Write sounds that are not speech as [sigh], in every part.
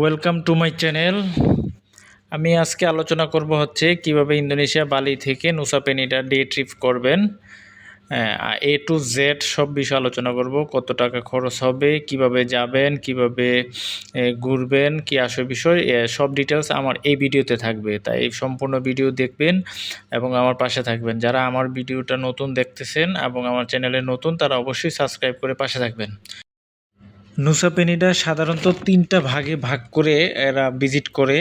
Welcome to my channel আমি আজকে আলোচনা করব হচ্ছে কীভাবে ইন্দোনেশিয়া বালি থেকে নুসা পেনিটা ডে ট্রিপ করবেন। এ টু জেড সব বিষয়ে আলোচনা করব। কত টাকা খরচ হবে, কীভাবে যাবেন, কীভাবে ঘুরবেন, কি আসল বিষয় সব ডিটেলস আমার এই ভিডিওতে থাকবে। তাই সম্পূর্ণ ভিডিও দেখবেন এবং আমার পাশে থাকবেন। যারা আমার ভিডিওটা নতুন দেখতেছেন এবং আমার চ্যানেলে নতুন, তারা অবশ্যই সাবস্ক্রাইব করে পাশে থাকবেন। নুসা পেনিটা সাধারণত তিনটা ভাগে ভাগ করে এরা ভিজিট করে।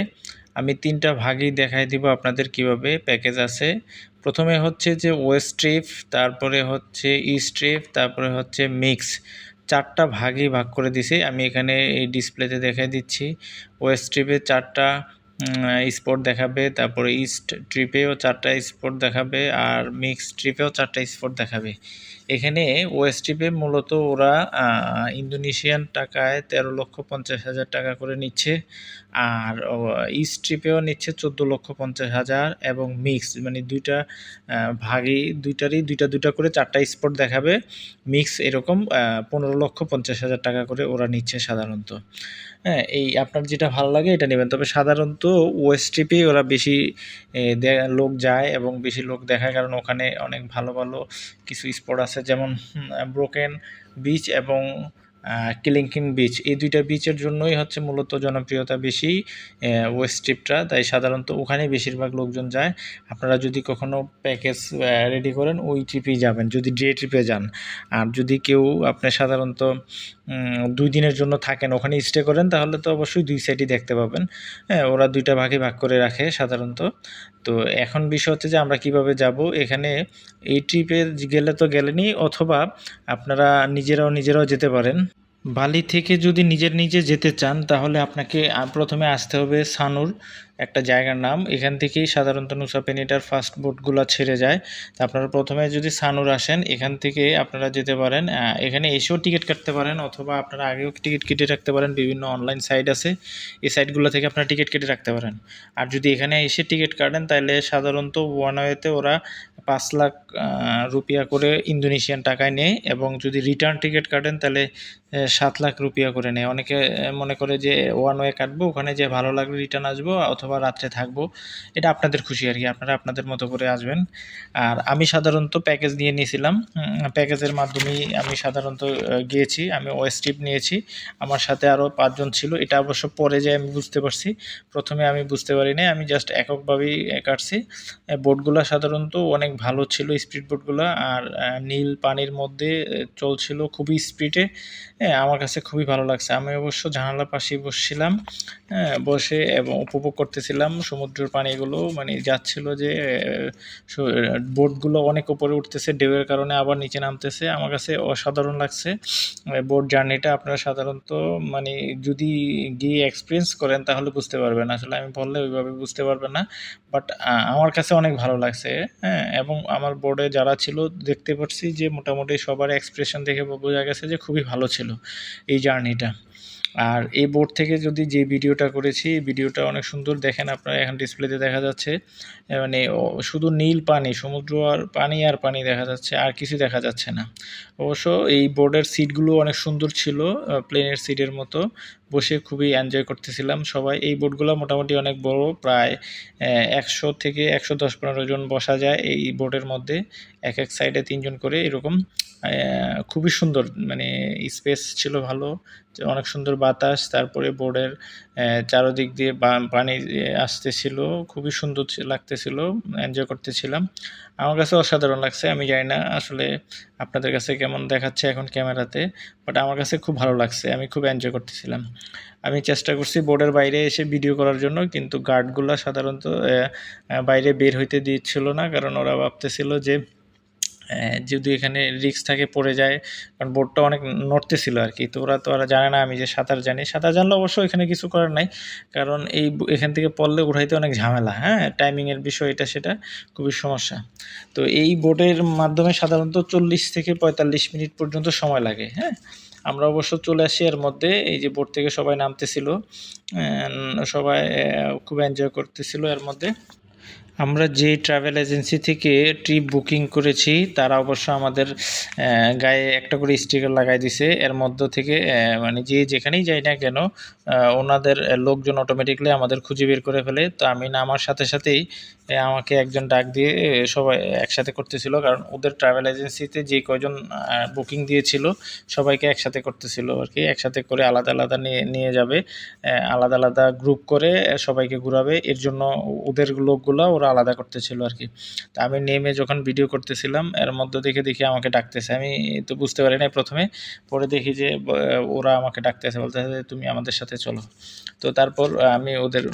আমি তিনটা ভাগেই দেখাই দিব আপনাদের কীভাবে প্যাকেজ আছে। প্রথমে হচ্ছে যে ওয়েস্ট ট্রিপ, তারপরে হচ্ছে ইস্ট ট্রিপ, তারপরে হচ্ছে মিক্স। চারটা ভাগেই ভাগ করে দিছি। আমি এখানে এই ডিসপ্লেতে দেখাই দিচ্ছি। ওয়েস্ট ট্রিপে চারটা স্পট দেখাবে, তারপরে ইস্ট ট্রিপেও চারটা স্পট দেখাবে, আর মিক্স ট্রিপেও চারটা স্পট দেখাবে। এখানে ওয়েস্ট ট্রিপে মূলত ওরা ইন্দোনেশিয়ান টাকায় তেরো লক্ষ পঞ্চাশ হাজার টাকা করে নিচ্ছে। আর ও, ইস্ট ট্রিপেও নিচ্ছে চোদ্দ লক্ষ পঞ্চাশ হাজার এবং মিক্স মানে দুইটা ভাগই দুইটারই দুইটা দুইটা করে চারটা স্পট দেখাবে। মিক্স এরকম পনেরো লক্ষ পঞ্চাশ হাজার টাকা করে ওরা নিচ্ছে সাধারণত। হ্যাঁ এই আপনার যেটা ভালো লাগে এটা নেবেন। তবে সাধারণত ওয়েস্ট ট্রিপে ওরা বেশি লোক যায় এবং বেশি লোক দেখায় কারণ ওখানে অনেক ভালো ভালো কিছু স্পট আছে। যেমন ব্রোকেন বিচ এবং কিলিংকিন বিচ এই দুইটা বিচের জন্যই হচ্ছে মূলত জনপ্রিয়তা বেশি ওয়েস্ট ট্রিপটা তাই সাধারণত ওখানে বেশিরভাগ লোকজন যায়। আপনারা যদি কখনো প্যাকেজ রেডি করেন, ওই ট্রিপেই যাবেন। যদি ডে ট্রিপে যান। আর যদি কেউ আপনি সাধারণত দুই দিনের জন্য থাকেন ওখানে স্টে করেন, তাহলে তো অবশ্যই দুই সাইডই দেখতে পাবেন। হ্যাঁ ওরা দুইটা ভাগে ভাগ করে রাখে সাধারণত। তো এখন বিষয় হচ্ছে যে আমরা কীভাবে যাব? এখানে এই ট্রিপে গেলে তো গেলেনি অথবা আপনারা নিজেরাও নিজেরাও যেতে পারেন। বালি থেকে যদি নিজের নিজে যেতে চান, তাহলে আপনাকে প্রথমে আসতে হবে সানুর, একটা জায়গার নাম। এখান থেকেই সাধারণত নুসাপেনিটার ফার্স্ট বোটগুলো ছেড়ে যায়। তা আপনারা প্রথমে যদি সানুর আসেন, এখান থেকে আপনারা যেতে পারেন এখানে এসেও টিকিট কাটতে পারেন, অথবা আপনারা আগেও টিকিট কেটে রাখতে পারেন, বিভিন্ন অনলাইন সাইট আছে। এই সাইটগুলো থেকে আপনারা টিকিট কেটে রাখতে পারেন। আর যদি এখানে এসে টিকিট কাটেন তাহলে সাধারণত ওয়ান ওয়েতে ওরা পাঁচ লাখ রুপিয়া করে ইন্দোনেশিয়ান টাকায় নেয়, এবং যদি রিটার্ন টিকিট কাটেন তাহলে সাত লাখ রুপিয়া করে নেয়। অনেকে মনে করে যে ওয়ান ওয়ে কাটবো, ওখানে যে ভালো লাগলে রিটার্ন আসব, অথবা রাত্রে থাকব, এটা আপনাদের খুশি আর কি, আপনারা আপনাদের মতো করে আসবেন। আর আমি সাধারণত প্যাকেজ নিয়ে নিয়েছিলাম প্যাকেজের মাধ্যমেই আমি সাধারণত গিয়েছি, আমি ওয়েস্ট ট্রিপ নিয়েছি। আমার সাথে আরও পাঁচজন ছিল, এটা অবশ্য পরে যে আমি বুঝতে পারছি, প্রথমে আমি বুঝতে পারি নাই, আমি জাস্ট এককভাবেই কাটছি। বোটগুলো সাধারণত অনেক ভালো ছিল স্পিড বোটগুলো আর নীল পানির মধ্যে চলছিল খুবই স্পিডে হ্যাঁ আমার কাছে খুবই ভালো লাগছে। আমি অবশ্য জানালার পাশেই বসছিলাম হ্যাঁ বসে এবং উপভোগ করতেছিলাম সমুদ্রের পানিগুলো। মানে যাচ্ছিল যে বোটগুলো অনেক উপরে উঠতেছে, ঢেউয়ের কারণে আবার নিচে নামতেছে। আমার কাছে অসাধারণ লাগছে। বোট জার্নিটা আপনারা সাধারণত মানে যদি গিয়ে এক্সপিরিয়েন্স করেন তাহলে বুঝতে পারবেন। আসলে আমি বললে ওইভাবে বুঝতে পারবেন না বাট আমার কাছে অনেক ভালো লাগছে হ্যাঁ এবং আমার বোর্ডে যারা ছিল দেখতে পাচ্ছি যে মোটামুটি সবার এক্সপ্রেশন দেখে বোঝা গেছে যে খুবই ভালো ছিল। এই জার্নিটা। আর এই বোর্ড থেকে যদি যে ভিডিওটা করেছি ভিডিওটা অনেক সুন্দর। দেখেন আপনারা এখন ডিসপ্লেতে দেখা যাচ্ছে মানে শুধু নীল পানি, সমুদ্র আর পানি আর পানি দেখা যাচ্ছে, আর কিছু দেখা যাচ্ছে না। অবশ্য এই বোর্ডের সিটগুলো অনেক সুন্দর ছিল প্লেনের সিটের মতো। বসে খুবই এনজয় করতেছিলাম সবাই। এই বোটগুলো মোটামুটি অনেক বড়, প্রায় একশো থেকে একশো দশ পনেরো জন বসা যায় এই বোটের মধ্যে। এক এক সাইডে তিনজন করে এরকম খুবই সুন্দর মানে স্পেস ছিল ভালো, অনেক সুন্দর বাতাস, তারপরে বোর্ডের চারোদিক দিয়ে পানি আসতেছিল, খুবই সুন্দর লাগতেছিল এনজয় করতেছিলাম। আমার কাছে অসাধারণ লাগছে, আমি জানি না আসলে আপনাদের কাছে কেমন দেখাচ্ছে এখন ক্যামেরাতে বাট আমার কাছে খুব ভালো লাগছে, আমি খুব এনজয় করতেছিলাম। আমি চেষ্টা করছি বোর্ডের বাইরে এসে ভিডিও করার জন্য, কিন্তু গার্ডগুলো সাধারণত বাইরে বের হইতে দিচ্ছিল না, কারণ ওরা ভাবতেছিল যে যদি এখানে রিস্ক থাকে পড়ে যায়, কারণ বোর্ডটা অনেক নড়তেছিল আর কি। তো ওরা তো ওরা জানে না আমি যে সাঁতার জানি। সাঁতার জানলে অবশ্য এখানে কিছু করার নাই, কারণ এই এখান থেকে পড়লে উঠাইতে অনেক ঝামেলা হ্যাঁ? টাইমিংয়ের বিষয় এটা সেটা, খুবই সমস্যা। তো এই বোটের মাধ্যমে সাধারণত চল্লিশ থেকে পঁয়তাল্লিশ মিনিট পর্যন্ত সময় লাগে হ্যাঁ? আমরা অবশ্য চলে আসি এর মধ্যে, এই যে বোট থেকে সবাই নামতেছিল সবাই খুব এনজয় করতেছিল এর মধ্যে। আমরা যে ট্রাভেল এজেন্সি থেকে ট্রিপ বুকিং করেছি, তারা অবশ্য আমাদের গায়ে একটা করে স্টিকার লাগাই দিছে। এর মধ্য থেকে মানে যে যেখানেই যাই না কেন ওনাদের লোকজন অটোমেটিকলি আমাদের খুঁজে বের করে ফেলে। তো আমি নামার সাথে সাথেই আমাকে একজন ডাক দিয়ে সবাই একসাথে করতেছিল। কারণ ওদের ট্রাভেল এজেন্সিতে যে কয়জন বুকিং দিয়েছিল, সবাইকে একসাথে করতেছিল আর কি। একসাথে করে আলাদা আলাদা নিয়ে নিয়ে যাবে। আলাদা আলাদা গ্রুপ করে সবাইকে ঘুরাবে। এর জন্য ওদের লোকগুলো, ওরা আলাদা করতেছিল আর কি। তা আমি নেমে যখন ভিডিও করতেছিলাম, এর মধ্যে দেখে দেখি আমাকে ডাকতেছে। আমি তো বুঝতে পারি নাই প্রথমে। পরে দেখি যে ওরা আমাকে ডাকতেছে, বলতেছে তুমি আমাদের সাথে চলো। তো তারপর আমি ওদের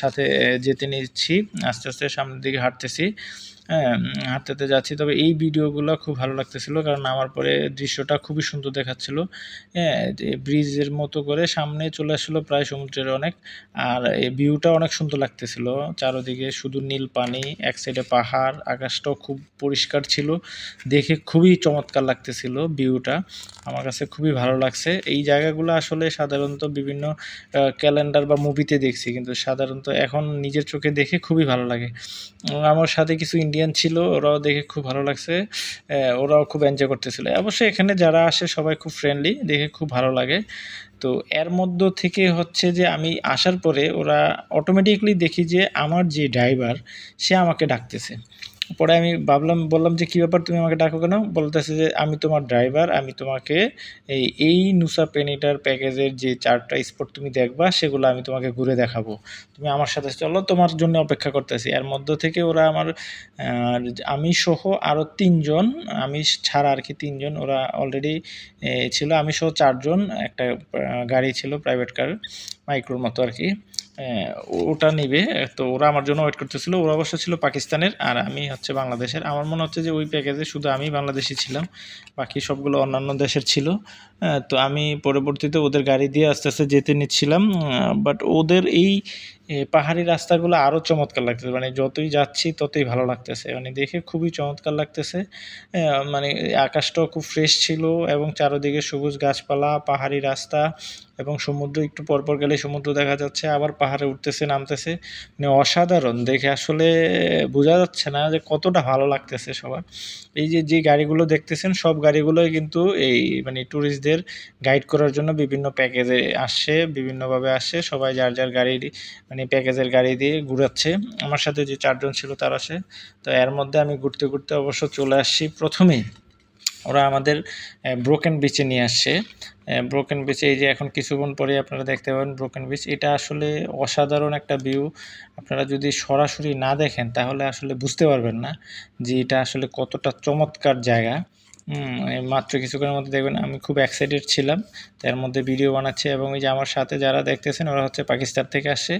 সাথে যেতে নিচ্ছি। আস্তে আস্তে সামনের দিকে হাঁটতেছি। হ্যাঁ হাঁটতে যাচ্ছি। তবে এই ভিডিওগুলো খুব ভালো লাগতেছিল কারণ আমার পরে দৃশ্যটা খুবই সুন্দর দেখাচ্ছিল। হ্যাঁ ব্রিজের মতো করে সামনে চলে আসলো প্রায় সমুদ্রের অনেক আর এই ভিউটা অনেক সুন্দর লাগতেছিল। চারদিকে শুধু নীল পানি, এক সাইডে পাহাড়, আকাশটাও খুব পরিষ্কার ছিল। দেখে খুবই চমৎকার লাগতেছিল ভিউটা। আমার কাছে খুবই ভালো লাগছে। এই জায়গাগুলো আসলে সাধারণত বিভিন্ন ক্যালেন্ডার বা মুভিতে দেখছি কিন্তু সাধারণত এখন নিজের চোখে দেখে খুবই ভালো লাগে। আমার সাথে কিছু ইন্ডিয়ান ছিল, ওরাও দেখে খুব ভালো লাগছে। ওরাও খুব এনজয় করতেছিল। অবশ্যই এখানে যারা আসে সবাই খুব ফ্রেন্ডলি দেখে খুব ভালো লাগে। তো এর মধ্য থেকে হচ্ছে যে আমি আসার পরে ওরা অটোমেটিকলি দেখি যে আমার যে ড্রাইভার সে আমাকে ডাকতেছে। পরে আমি ভাবলাম, বললাম যে, কী ব্যাপার? তুমি আমাকে ডাকো কেন? বলতেছে যে, আমি তোমার ড্রাইভার আমি তোমাকে এই এই নুসা পেনিটার প্যাকেজের যে চারটা স্পট তুমি দেখবা, সেগুলো আমি তোমাকে ঘুরে দেখাবো। তুমি আমার সাথে চলো, তোমার জন্য অপেক্ষা করতেছি। এর মধ্য থেকে ওরা আমার আমি সহ আরও তিনজন, আমি ছাড়া আর কি তিনজন, ওরা অলরেডি ছিল। আমি সহ চারজন, একটা গাড়ি ছিল প্রাইভেট কার মাইক্রোর মতো আর কি। ওটা নিবে। তো ওরা আমার জন্য ওয়েট করতেছিল। ওরা অবশ্য ছিল পাকিস্তানের আর আমি হচ্ছে বাংলাদেশের। আমার মনে হচ্ছে যে ওই প্যাকেজে শুধু আমি বাংলাদেশি ছিলাম। বাকি সবগুলো অন্যান্য দেশের ছিল। তো আমি পরবর্তীতে ওদের গাড়ি দিয়ে আস্তে আস্তে যেতে নিচ্ছিলাম। বাট ওদের এই পাহাড়ি রাস্তাগুলো আরও চমৎকার লাগতেছে। মানে যতই যাচ্ছি ততই ভালো লাগতেছে। মানে দেখে খুবই চমৎকার লাগতেছে। মানে আকাশটাও খুব ফ্রেশ ছিল এবং চারদিকে সবুজ গাছপালা, পাহাড়ি রাস্তা এবং সমুদ্র, একটু পরপর গেলে সমুদ্র দেখা যাচ্ছে, আবার পাহাড়ে উঠতেছে, নামতেছে। মানে অসাধারণ দেখে। আসলে বোঝা যাচ্ছে না যে কতটা ভালো লাগতেছে সবার। এই যে যে গাড়িগুলো দেখতেছেন, সব গাড়িগুলোই কিন্তু এই মানে ট্যুরিস্টদের গাইড করার জন্য বিভিন্ন প্যাকেজে আসছে বিভিন্নভাবে আসে। সবাই যার যার গাড়ি মানে প্যাকেজের গাড়ি দিয়ে ঘুরাচ্ছে। আমার সাথে যে চারজন ছিল তারা আসে তো এর মধ্যে আমি ঘুরতে ঘুরতে অবশ্য চলে আসছি প্রথমেই। ওরা আমাদের ব্রোকেন বিচে নিয়ে আসছে। ব্রোকেন বিচে এই যে এখন কিছুক্ষণ পরে আপনারা দেখতে পাবেন ব্রোকেন বিচ এটা আসলে অসাধারণ একটা ভিউ আপনারা যদি সরাসরি না দেখেন, তাহলে আসলে বুঝতে পারবেন না যে এটা আসলে কতটা চমৎকার জায়গা। মাত্র কিছুক্ষণের মধ্যে দেখবেন আমি খুব এক্সাইটেড ছিলাম। তার মধ্যে ভিডিও বানাচ্ছে এবং এই যে আমার সাথে যারা দেখতেছেন ওরা হচ্ছে পাকিস্তান থেকে আসছে।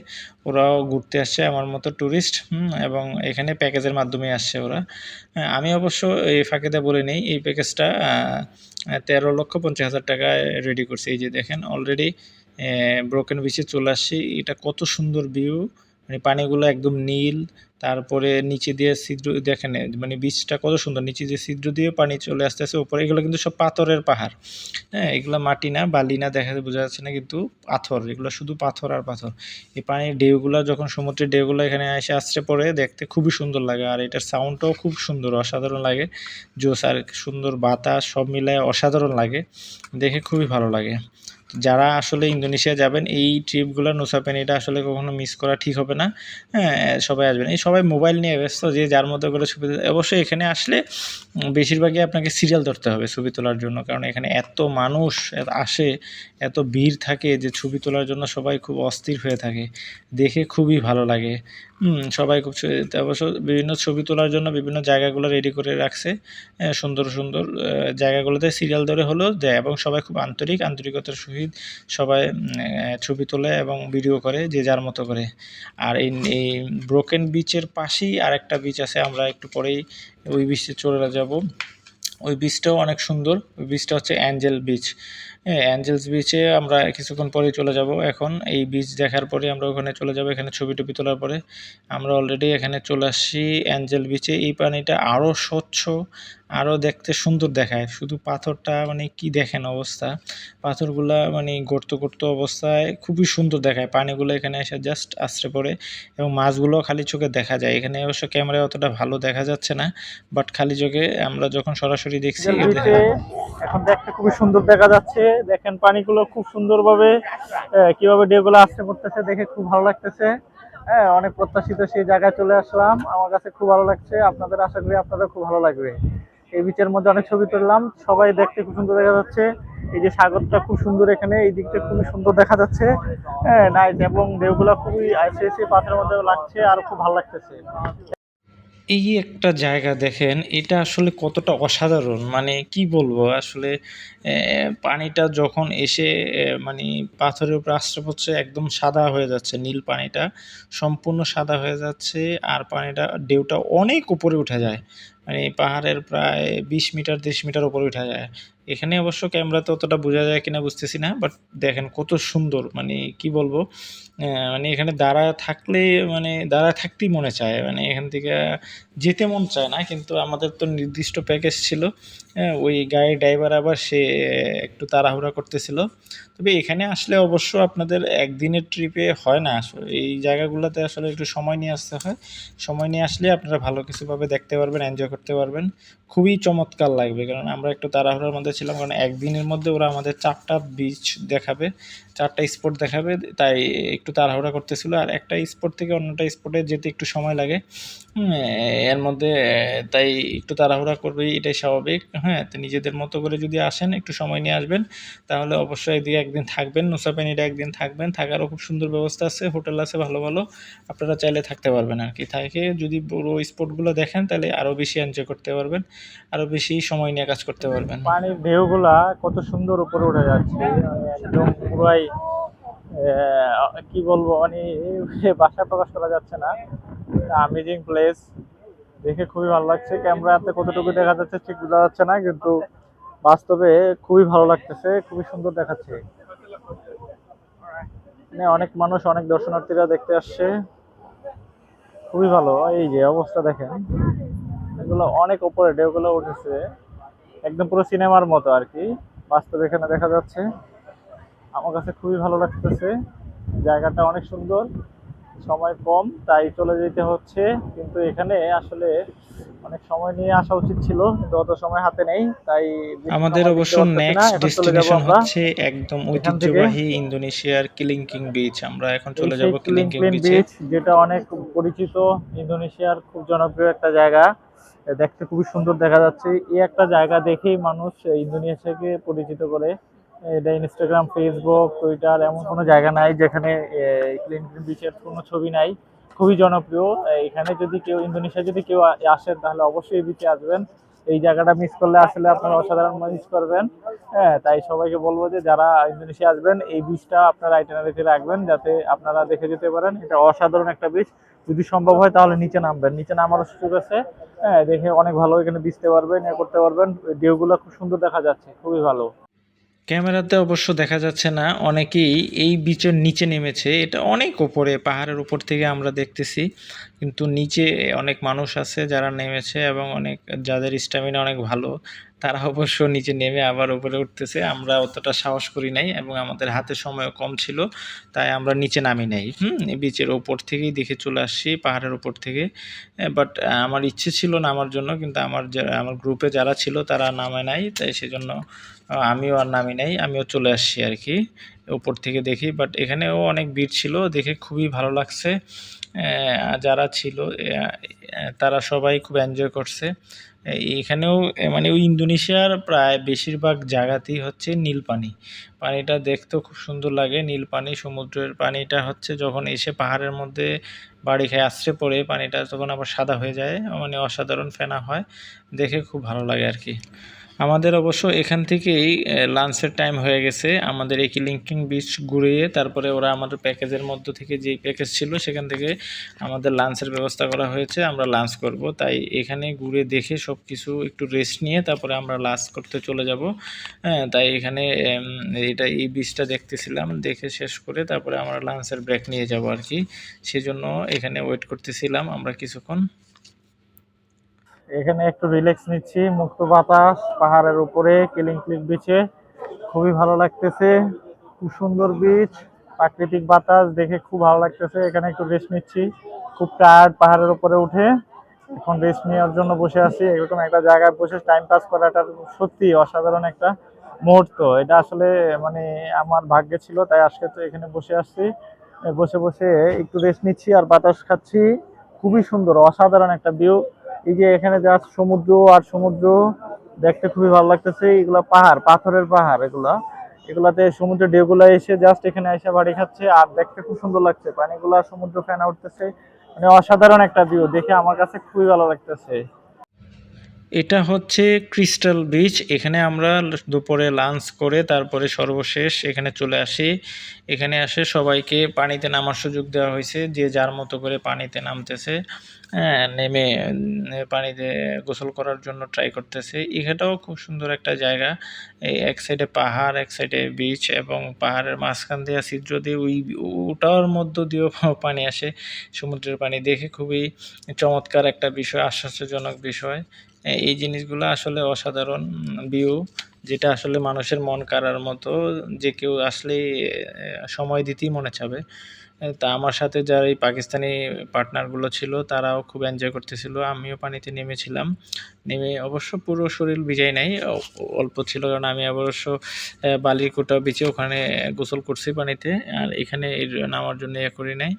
ওরাও ঘুরতে আসছে আমার মতো ট্যুরিস্ট এবং এখানে প্যাকেজের মাধ্যমে আসছে ওরা। হ্যাঁ, আমি অবশ্য এই ফাঁকেতে বলে নেই এই প্যাকেজটা তেরো লক্ষ পঞ্চাশ হাজার টাকায় রেডি করছি। এই যে দেখেন অলরেডি ব্রোকেন বিচে চলে আসছি। এটা কত সুন্দর ভিউ মানে পানিগুলো একদম নীল, তারপরে নিচে দিয়ে ছিদ্র, দেখেন মানে বীজটা কত সুন্দর, নিচে দিয়ে ছিদ্র দিয়ে পানি চলে আসতে আসতে উপরে, এগুলো কিন্তু সব পাথরের পাহাড়। হ্যাঁ এগুলো মাটি না, বালি না, দেখা বোঝা যাচ্ছে না কিন্তু পাথর, এগুলো শুধু পাথর আর পাথর। এই পানির ঢেউগুলো, যখন সমুদ্রের ঢেউগুলো এখানে এসে আসছে পরে দেখতে খুবই সুন্দর লাগে, আর এটার সাউন্ডটাও খুব সুন্দর, অসাধারণ লাগে। জোস আর সুন্দর বাতাস, সব মিলায় অসাধারণ লাগে, দেখে খুবই ভালো লাগে। যারা আসলে ইন্দোনেশিয়া যাবেন, এই ট্রিপগুলো নোসাপেনিটা আসলে কখনো মিস করা ঠিক হবে না। হ্যাঁ সবাই আসবেন। এই সবাই মোবাইল নিয়ে ব্যস্ত, যে যার মতো করে ছবি অবশ্যই এখানে আসলে বেশিরভাগই আপনাকে সিরিয়াল ধরতে হবে ছবি তোলার জন্য, কারণ এখানে এত মানুষ আসে, এত ভিড় থাকে যে ছবি তোলার জন্য সবাই খুব অস্থির হয়ে থাকে। দেখে খুবই ভালো লাগে। সবাই খুব অবশ্য বিভিন্ন ছবি তোলার জন্য বিভিন্ন জায়গাগুলো রেডি করে রাখছে। সুন্দর সুন্দর জায়গাগুলোতে সিরিয়াল ধরে হলেও দেয় এবং সবাই খুব আন্তরিক, আন্তরিকতার সহিত সবাই ছবি তোলে এবং ভিডিও করে যে যার মতো করে। আর এই এই ব্রোকেন বিচের পাশেই আরেকটা বিচ আছে, আমরা একটু পরেই ওই বিচে চলে যাব। ওই বিচটাও অনেক সুন্দর। ওই বিচটা হচ্ছে অ্যাঞ্জেল বিচ হ্যাঁ অ্যাঞ্জেলস বিচে আমরা কিছুক্ষণ পরেই চলে যাব। এখন এই বিচ দেখার পরে আমরা ওখানে চলে যাব, এখানে ছবি টবি তোলার পরে। আমরা অলরেডি এখানে চলে আসছি অ্যাঞ্জেল বিচে এই পানিটা আরও স্বচ্ছ আরও দেখতে সুন্দর দেখায়। শুধু পাথরটা মানে কি দেখেন অবস্থা? পাথরগুলা মানে গর্ত গর্ত অবস্থায় খুবই সুন্দর দেখায়। পানিগুলো এখানে এসে জাস্ট আশ্রে পড়ে এবং মাছগুলো খালি চোখে দেখা যায়। এখানে অবশ্য ক্যামেরায় অতটা ভালো দেখা যাচ্ছে না বাট খালি চোখে আমরা যখন সরাসরি দেখছি এখন দেখতে খুবই সুন্দর দেখা যাচ্ছে। দেখেন পানিগুলো খুব সুন্দরভাবে কীভাবে ঢেউগুলো আসতে পড়তেছে দেখে খুব ভালো লাগতেছে। হ্যাঁ অনেক প্রত্যাশিত সেই জায়গায় চলে আসলাম। আমার কাছে খুব ভালো লাগছে। আপনাদের আশা করি আপনাদের খুব ভালো লাগবে। এই বিচের মধ্যে অনেক ছবি তুললাম। সবাই দেখতে খুব সুন্দর দেখা যাচ্ছে। এই যে সাগরটা খুব সুন্দর এখানে, এই দিকটা খুবই সুন্দর দেখা যাচ্ছে। হ্যাঁ নাইস এবং ঢেউগুলো খুবই আইসে এসে পাথরের মধ্যে লাগছে আর খুব ভালো লাগতেছে। এই একটা জায়গা দেখেন, এটা আসলে কতটা অসাধারণ। মানে কি বলব, আসলে পানিটা যখন এসে মানে পাথরের উপর আশ্রে পড়ছে একদম সাদা হয়ে যাচ্ছে, নীল পানিটা সম্পূর্ণ সাদা হয়ে যাচ্ছে, আর পানিটা, ঢেউটা অনেক উপরে উঠে যায়। মানে পাহাড়ের প্রায় বিশ মিটার তিরিশ মিটার উপরে উঠা যায়। এখানে অবশ্য ক্যামেরা তো অতটা বোঝা যায় কিনা বুঝতেছি না বাট দেখেন কত সুন্দর মানে কি বলব মানে এখানে দাঁড়ায় থাকলে মানে দাঁড়ায় থাকতেই মনে চায় মানে এখান থেকে যেতে মন চায় না কিন্তু আমাদের তো নির্দিষ্ট প্যাকেজ ছিল হ্যাঁ, ওই গাড়ির ড্রাইভার আবার সে একটু তাড়াহুড়া করতেছিল তবে এখানে আসলে অবশ্য আপনাদের একদিনের ট্রিপে হয় না। আসলে এই জায়গাগুলোতে আসলে একটু সময় নিয়ে আসতে হয়। সময় নিয়ে আসলে আপনারা ভালো কিছুভাবে দেখতে পারবেন এনজয় করতে পারবেন। খুবই চমৎকার লাগবে। কারণ আমরা একটু তাড়াহুড়োর মধ্যে ছিলাম, কারণ একদিনের মধ্যে ওরা আমাদের চারটা বিচ দেখাবে, চারটা স্পট দেখাবে, তাই একটু তাড়াহুড়া করতেছিল। আর একটা স্পট থেকে অন্যটা স্পটে যেতে একটু সময় লাগে। এর মধ্যে, তাই একটু তাড়াহুড়া করবে, এটাই স্বাভাবিক। হ্যাঁ তো নিজেদের মতো করে যদি আসেন, একটু সময় নিয়ে আসবেন, তাহলে অবশ্যই এদিকে একদিন থাকবেন নুসাপেনিটা একদিন থাকবেন। থাকারও খুব সুন্দর ব্যবস্থা আছে, হোটেল আছে, ভালো ভালো। আপনারা চাইলে থাকতে পারবেন আর কি। থাকে যদি পুরো স্পটগুলো দেখেন, তাহলে আরও বেশি এনজয় করতে পারবেন। আরও বেশি সময় নিয়ে কাজ করতে পারবেন। পানির ঢেউগুলা কত সুন্দর উপরে উঠে যাচ্ছে। একদম পুরাই কি বলব মানে বাসা প্রকাশ করা যাচ্ছে না। আমেজিং প্লেস দেখে খুবই ভালো লাগছে। ক্যামেরাতে কতটুকু দেখা যাচ্ছে ঠিক বোঝা যাচ্ছে না, কিন্তু বাস্তবে খুবই ভালো লাগতেছে, খুবই সুন্দর দেখাচ্ছে। মানে অনেক মানুষ, অনেক দর্শনার্থীরা দেখতে আসছে। খুবই ভালো। এই যে অবস্থা দেখেন। এগুলো অনেক উপরে ঢেউগুলো উঠেছে। একদম পুরো সিনেমার মতো আর কি। বাস্তবে এখানে দেখা যাচ্ছে। আমার কাছে খুবই ভালো লাগতেছে। জায়গাটা অনেক সুন্দর। সময় কম তাই চলে যেতে হচ্ছে। কিন্তু এখানে আসলে অনেক সময় নিয়ে আসা উচিত ছিল। কিন্তু অত সময় হাতে নেই। তাই আমাদের অবশ্য নেক্সট ডেস্টিনেশন হচ্ছে একদম ঐতিহ্যবাহী ইন্দোনেশিয়ার কিলিংকিং বিচ আমরা এখন চলে যাব কিলিংকিং বিচ যেটা অনেক পরিচিত ইন্দোনেশিয়ার খুব জনপ্রিয় একটা জায়গা। দেখতে খুবই সুন্দর দেখা যাচ্ছে। এই একটা জায়গা দেখেই মানুষ ইন্দোনেশিয়াকে পরিচিত করে। এটা ইনস্টাগ্রাম ফেসবুক টুইটার এমন কোনো জায়গা নাই যেখানে ক্লিন বিচের কোনো ছবি নাই। খুবই জনপ্রিয়। এখানে যদি কেউ, ইন্দোনেশিয়া যদি কেউ আসেন, তাহলে অবশ্যই এই বিচে আসবেন। এই জায়গাটা মিস করলে আসলে আপনারা অসাধারণ মিস করবেন। হ্যাঁ তাই সবাইকে বলব যে যারা ইন্দোনেশিয়া আসবেন, এই বীজটা আপনারা আইটেনারিতে রাখবেন যাতে আপনারা দেখে যেতে পারেন। এটা অসাধারণ একটা বীজ যদি সম্ভব হয় তাহলে নিচে নামবেন। নিচে নামারও সুযোগ আছে। হ্যাঁ দেখে অনেক ভালো এখানে ভিজতে পারবেন ইয়ে করতে পারবেন। ঢেউগুলো খুব সুন্দর দেখা যাচ্ছে, খুবই ভালো। ক্যামেরাতে অবশ্য দেখা যাচ্ছে না, অনেকেই এই বিচের নিচে নেমেছে। এটা অনেক উপরে পাহাড়ের উপর থেকে আমরা দেখতেছি। কিন্তু নিচে অনেক মানুষ আছে যারা নেমেছে এবং অনেক, যাদের স্ট্যামিনা অনেক ভালো। তারা অবশ্য নিচে নেমে আবার উপরে উঠতেছে। আমরা অতটা সাহস করি নাই এবং আমাদের হাতে সময় কম ছিল, তাই আমরা নিচে নামি নাই। হুম বিচের ওপর থেকেই দেখে চলে আসছি, পাহাড়ের উপর থেকে। বাট আমার ইচ্ছে ছিল নামার জন্য, কিন্তু আমার আমার গ্রুপে যারা ছিল তারা নামে নাই, তাই সেজন্য আমিও আর নামি নাই, আমিও চলে আসছি আর কি উপর থেকে দেখি। বাট এখানেও অনেক ভিড় ছিল, দেখে খুবই ভালো লাগছে। যারা ছিল তারা সবাই খুব এনজয় করছে। এখানেও মানে ওই ইন্দোনেশিয়ার প্রায় বেশিরভাগ জায়গাতেই হচ্ছে নীল পানি পানিটা দেখতেও খুব সুন্দর লাগে। নীল পানি সমুদ্রের পানিটা হচ্ছে যখন এসে পাহাড়ের মধ্যে বাড়ি খেয়ে আশ্রে পড়ে, পানিটা তখন আবার সাদা হয়ে যায়। মানে অসাধারণ ফেনা হয়। দেখে খুব ভালো লাগে আর কি। আমাদের অবশ্য এখান থেকেই লাঞ্চের টাইম হয়ে গেছে। আমাদের এই কিলিংকিং বিচ ঘুরিয়ে তারপরে ওরা আমাদের প্যাকেজের মধ্য থেকে যেই প্যাকেজ ছিল সেখান থেকে আমাদের লাঞ্চের ব্যবস্থা করা হয়েছে, আমরা লাঞ্চ করব। তাই এখানে ঘুরে দেখে সব কিছু একটু রেস্ট নিয়ে তারপরে আমরা লাঞ্চ করতে চলে যাব। হ্যাঁ তাই এখানে এটা এই বিচটা দেখতেছিলাম, দেখে শেষ করে তারপরে আমরা লাঞ্চের ব্রেক নিয়ে যাব আর কি। সেজন্য এখানে ওয়েট করতেছিলাম আমরা কিছুক্ষণ। এখানে একটু রিল্যাক্স নিচ্ছি, মুক্ত বাতাস, পাহাড়ের উপরে কিলিং ক্লিক বিচে খুবই ভালো লাগতেছে, খুব সুন্দর বিচ প্রাকৃতিক বাতাস, দেখে খুব ভালো লাগতেছে। এখানে একটু রেস্ট নিচ্ছি, খুব টায়ার্ড পাহাড়ের উপরে উঠে। এখন রেস্ট নেওয়ার জন্য বসে আছি, এরকম একটা জায়গায় বসে টাইম পাস করাটা সত্যি অসাধারণ একটা মুহূর্ত। এটা আসলে মানে আমার ভাগ্যে ছিল, তাই আজকে তো এখানে বসে আসছি। বসে বসে একটু রেস্ট নিচ্ছি আর বাতাস খাচ্ছি। খুবই সুন্দর, অসাধারণ একটা ভিউ এই যে এখানে যা সমুদ্র আর সমুদ্র দেখতে খুবই ভালো লাগতেছে। এগুলা পাহাড়, পাথরের পাহাড় এগুলা। এগুলাতে সমুদ্রের ঢেউগুলা এসে জাস্ট এখানে এসে বাড়ি খাচ্ছে আর দেখতে খুব সুন্দর লাগছে। পানিগুলা সমুদ্র ফেনা উঠতেছে। মানে অসাধারণ একটা ভিউ দেখে আমার কাছে খুবই ভালো লাগতেছে। এটা হচ্ছে ক্রিস্টাল বিচ এখানে আমরা দুপুরে লাঞ্চ করে তারপরে সর্বশেষ এখানে চলে আসি। এখানে আসে সবাইকে পানিতে নামার সুযোগ দেওয়া হয়েছে। যে যার মতো করে পানিতে নামতেছে হ্যাঁ নেমে পানিতে গোসল করার জন্য ট্রাই করতেছে। এখানটাও খুব সুন্দর একটা জায়গা। এই এক সাইডে পাহাড়, এক সাইডে বিচ এবং পাহাড়ের মাঝখান দিয়ে ছিদ্র দিয়ে ওই, ওটার মধ্য দিয়েও [laughs] পানি আসে, সমুদ্রের পানি। দেখে খুবই চমৎকার একটা বিষয়, আশ্চর্যজনক বিষয়। এই জিনিসগুলো আসলে অসাধারণ ভিউ যেটা আসলে মানুষের মন কাড়ার মতো, যে কেউ আসলে সময় দিতেই মনে চাবে। তা আমার সাথে যারা এই পাকিস্তানি পার্টনারগুলো ছিল, তারাও খুব এনজয় করতেছিল। আমিও পানিতে নেমেছিলাম। নেমে অবশ্য পুরো শরীর ভিজাই নাই অল্প ছিল কারণ আমি অবশ্য বালির কোটা বিচে ওখানে গোসল করছি পানিতে, আর এখানে নামার জন্য ইয়ে করি নাই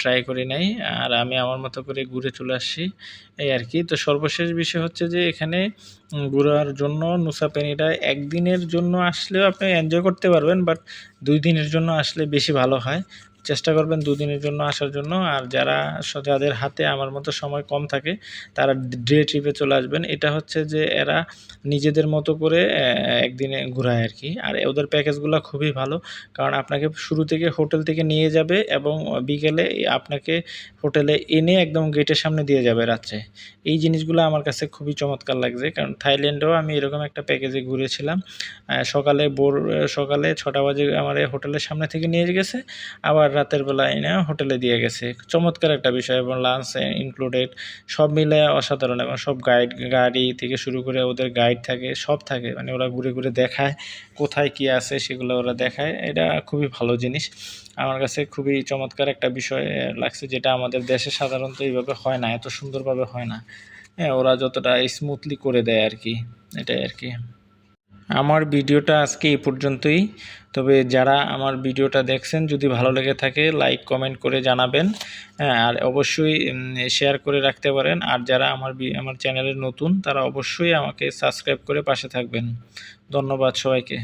ট্রাই করি নাই, আর আমি আমার মতো করে ঘুরে চলে আসছি, এই আর কি। তো সর্বশেষ বিষয় হচ্ছে যে এখানে ঘোরার জন্য নুসাপেনিটা একদিনের জন্য আসলেও আপনি এনজয় করতে পারবেন বাট দুই দিনের জন্য আসলে বেশি ভালো হয়। চেষ্টা করবেন দুদিনের জন্য আসার জন্য। আর যারা যাদের হাতে আমার মতো সময় কম থাকে, তারা ডে ট্রিপে চলে আসবেন। এটা হচ্ছে যে এরা নিজেদের মতো করে একদিনে ঘোরায় আর কি আর ওদের প্যাকেজগুলো খুবই ভালো। কারণ আপনাকে শুরু থেকে হোটেল থেকে নিয়ে যাবে এবং বিকেলে আপনাকে হোটেলে এনে একদম গেটের সামনে দিয়ে যাবে রাত্রে। এই জিনিসগুলো আমার কাছে খুবই চমৎকার লাগছে। কারণ থাইল্যান্ডেও আমি এরকম একটা প্যাকেজে ঘুরেছিলাম। সকালে বোর সকালে ছটা বাজে আমার হোটেলের সামনে থেকে নিয়ে গেছে। আবার রাতের বেলা এনে হোটেলে দিয়ে গেছে। চমৎকার একটা বিষয় এবং লাঞ্চ ইনক্লুডেড সব মিলে অসাধারণ এবং সব গাইড গাড়ি থেকে শুরু করে ওদের গাইড থাকে, সব থাকে। মানে ওরা ঘুরে ঘুরে দেখায় কোথায় কি আছে, সেগুলো ওরা দেখায়। এটা খুবই ভালো জিনিস। আমার কাছে খুবই চমৎকার একটা বিষয় লাগছে যেটা আমাদের দেশে সাধারণত এইভাবে হয় না, এত সুন্দরভাবে হয় না। হ্যাঁ ওরা যতটা স্মুথলি করে দেয় আর কি, এটাই আর কি। আমার ভিডিওটা আজকে এই পর্যন্তই। তবে যারা আমার ভিডিওটা দেখছেন, যদি ভালো লেগে থাকে লাইক কমেন্ট করে জানাবেন। হ্যাঁ আর অবশ্যই শেয়ার করে রাখতে পারেন। আর যারা আমার আমার চ্যানেলে নতুন, তারা অবশ্যই আমাকে সাবস্ক্রাইব করে পাশে থাকবেন। ধন্যবাদ সবাইকে।